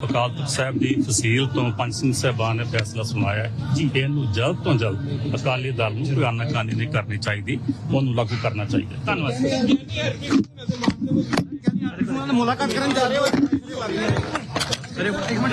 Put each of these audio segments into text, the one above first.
ਅਕਾਲ ਤਖਤ ਸਾਹਿਬ ਦੀ ਫਸੀਲ ਤੋਂ ਪੰਜ ਸਿੰਘ ਸਾਹਿਬਾਨ ਨੇ ਫੈਸਲਾ ਸੁਣਾਇਆ ਹੈ ਜੀ ਇਹਨੂੰ ਜਲਦ ਤੋਂ ਜਲਦ ਅਕਾਲੀ ਦਲ ਨੂੰ ਕੋਈ ਆਨਾਕਾਨੀ ਨਹੀਂ ਕਰਨੀ ਚਾਹੀਦੀ, ਉਹਨੂੰ ਲਾਗੂ ਕਰਨਾ ਚਾਹੀਦਾ ਧੰਨਵਾਦ ਮੁਲਾਕਾਤ ਕਰਨ ਜਾ ਰਹੇ ਹੋ? ਇੱਕ ਮਿੰਟ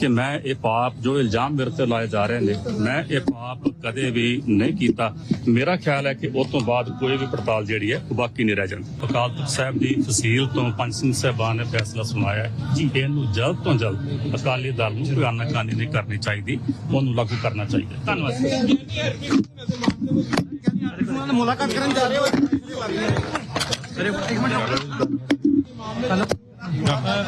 ਕਿ ਮੈਂ ਇਹ ਪਾਪ ਜੋ ਇਲਜ਼ਾਮ ਮੇਰੇ ਤੇ ਲਾਏ ਜਾ ਰਹੇ ਨੇ ਮੈਂ ਇਹ ਪਾਪ ਕਦੇ ਵੀ ਨਹੀਂ ਕੀਤਾ। ਮੇਰਾ ਖਿਆਲ ਹੈ ਕਿ ਉਸ ਤੋਂ ਬਾਅਦ ਕੋਈ ਵੀ ਪੜਤਾਲ ਜਿਹੜੀ ਹੈ ਉਹ ਬਾਕੀ ਨਹੀਂ ਰਹਿ ਜਾਂਦੀ ਅਕਾਲ ਤਖਤ ਸਾਹਿਬ ਦੀ ਫਸੀਲ ਤੋਂ ਪੰਜ ਸਿੰਘ ਸਾਹਿਬਾਨ ਨੇ ਫੈਸਲਾ ਸੁਣਾਇਆ ਹੈ ਜੀ ਇਹਨੂੰ ਜਲਦ ਤੋਂ ਜਲਦ ਅਕਾਲੀ ਦਲ ਨੂੰ ਕੋਈ ਆਨਾਕਾਨੀ ਨਹੀਂ ਕਰਨੀ ਚਾਹੀਦੀ ਉਹਨੂੰ ਲਾਗੂ ਕਰਨਾ ਚਾਹੀਦਾ ਧੰਨਵਾਦ ਮੁਲਾਕਾਤ ਕਰਨ ਜਾ ਰਹੇ ਹੋ? ਇੱਕ ਮਿੰਟ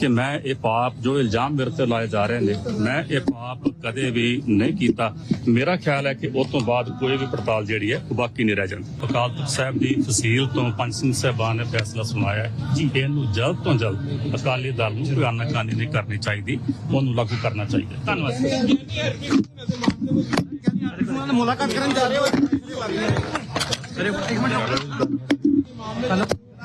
ਕਿ ਮੈਂ ਇਹ ਪਾਪ ਜੋ ਇਲਜ਼ਾਮ ਮੇਰੇ ਤੇ ਲਾਏ ਜਾ ਰਹੇ ਨੇ, ਮੈਂ ਇਹ ਪਾਪ ਕਦੇ ਵੀ ਨਹੀਂ ਕੀਤਾ। ਮੇਰਾ ਖਿਆਲ ਹੈ ਕਿ ਉਸ ਤੋਂ ਬਾਅਦ ਕੋਈ ਵੀ ਪੜਤਾਲ ਜਿਹੜੀ ਹੈ ਬਾਕੀ ਨਹੀਂ ਰਹਿ ਜਾਂਦੀ ਅਕਾਲ ਤਖਤ ਸਾਹਿਬ ਦੀ ਫਸੀਲ ਤੋਂ ਪੰਜ ਸਿੰਘ ਸਾਹਿਬਾਨ ਨੇ ਫੈਸਲਾ ਸੁਣਾਇਆ ਜੀ ਇਹਨੂੰ ਜਲਦ ਤੋਂ ਜਲਦ ਅਕਾਲੀ ਦਲ ਨੂੰ ਕੋਈ ਆਨਾਕਾਨੀ ਨਹੀਂ ਕਰਨੀ ਚਾਹੀਦੀ, ਉਹਨੂੰ ਲਾਗੂ ਕਰਨਾ ਚਾਹੀਦਾ ਧੰਨਵਾਦ ਮੁਲਾਕਾਤ ਕਰਨ ਜਾ ਰਹੇ ਹੋ?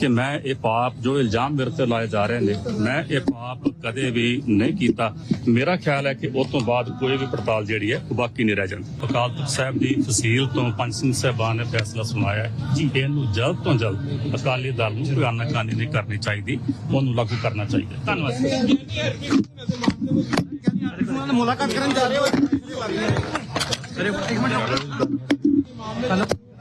ਕਿ ਮੈਂ ਇਹ ਪਾਪ ਜੋ ਇਲਜ਼ਾਮ ਮੇਰੇ ਤੇ ਲਾਏ ਜਾ ਰਹੇ ਨੇ, ਮੈਂ ਇਹ ਪਾਪ ਕਦੇ ਵੀ ਨਹੀਂ ਕੀਤਾ। ਮੇਰਾ ਖਿਆਲ ਹੈ ਕਿ ਉਸ ਤੋਂ ਬਾਅਦ ਕੋਈ ਵੀ ਪੜਤਾਲ ਜਿਹੜੀ ਹੈ ਬਾਕੀ ਨਹੀਂ ਰਹਿ ਜਾਂਦੀ ਅਕਾਲ ਤਖਤ ਸਾਹਿਬ ਦੀ ਫਸੀਲ ਤੋਂ ਪੰਜ ਸਿੰਘ ਸਾਹਿਬਾਨ ਨੇ ਫੈਸਲਾ ਸੁਣਾਇਆ ਹੈ ਜੀ ਇਹਨੂੰ ਜਲਦ ਤੋਂ ਜਲਦ ਅਕਾਲੀ ਦਲ ਨੂੰ ਕੋਈ ਆਨਾਕਾਨੀ ਨਹੀਂ ਕਰਨੀ ਚਾਹੀਦੀ, ਉਹਨੂੰ ਲਾਗੂ ਕਰਨਾ ਚਾਹੀਦਾ ਧੰਨਵਾਦ ਮੁਲਾਕਾਤ ਕਰਨ ਜਾ ਰਹੇ ਹੋ? ਇੱਕ ਮਿੰਟ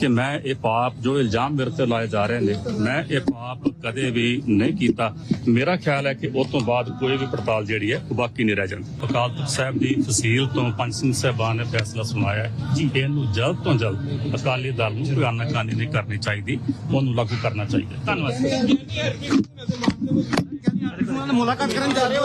ਕਿ ਮੈਂ ਇਹ ਪਾਪ ਜੋ ਇਲਜ਼ਾਮ ਮੇਰੇ ਤੇ ਲਾਏ ਜਾ ਰਹੇ ਨੇ, ਮੈਂ ਇਹ ਪਾਪ ਕਦੇ ਵੀ ਨਹੀਂ ਕੀਤਾ। ਮੇਰਾ ਖਿਆਲ ਹੈ ਕਿ ਉਸ ਤੋਂ ਬਾਅਦ ਕੋਈ ਵੀ ਪੜਤਾਲ ਜਿਹੜੀ ਹੈ ਬਾਕੀ ਨਹੀਂ ਰਹਿ ਜਾਂਦੀ ਅਕਾਲ ਤਖਤ ਸਾਹਿਬ ਦੀ ਫਸੀਲ ਤੋਂ ਪੰਜ ਸਿੰਘ ਸਾਹਿਬਾਨ ਨੇ ਫੈਸਲਾ ਸੁਣਾਇਆ ਹੈ ਜੀ ਇਹਨੂੰ ਜਲਦ ਤੋਂ ਜਲਦ ਅਕਾਲੀ ਦਲ ਨੂੰ ਕੋਈ ਆਨਾਕਾਨੀ ਨਹੀਂ ਕਰਨੀ ਚਾਹੀਦੀ, ਉਹਨੂੰ ਲਾਗੂ ਕਰਨਾ ਚਾਹੀਦਾ ਧੰਨਵਾਦ ਮੁਲਾਕਾਤ ਕਰਨ ਜਾ ਰਹੇ ਹੋ?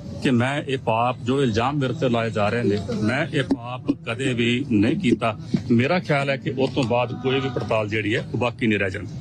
ਕਿ ਮੈਂ ਇਹ ਪਾਪ ਜੋ ਇਲਜ਼ਾਮ ਮੇਰੇ ਤੇ ਲਾਏ ਜਾ ਰਹੇ ਨੇ, ਮੈਂ ਇਹ ਪਾਪ ਕਦੇ ਵੀ ਨਹੀਂ ਕੀਤਾ। ਮੇਰਾ ਖਿਆਲ ਹੈ ਕਿ ਉਸ ਤੋਂ ਬਾਅਦ ਕੋਈ ਵੀ ਪੜਤਾਲ ਜਿਹੜੀ ਹੈ ਉਹ ਬਾਕੀ ਨਹੀਂ ਰਹਿ ਜਾਂਦੀ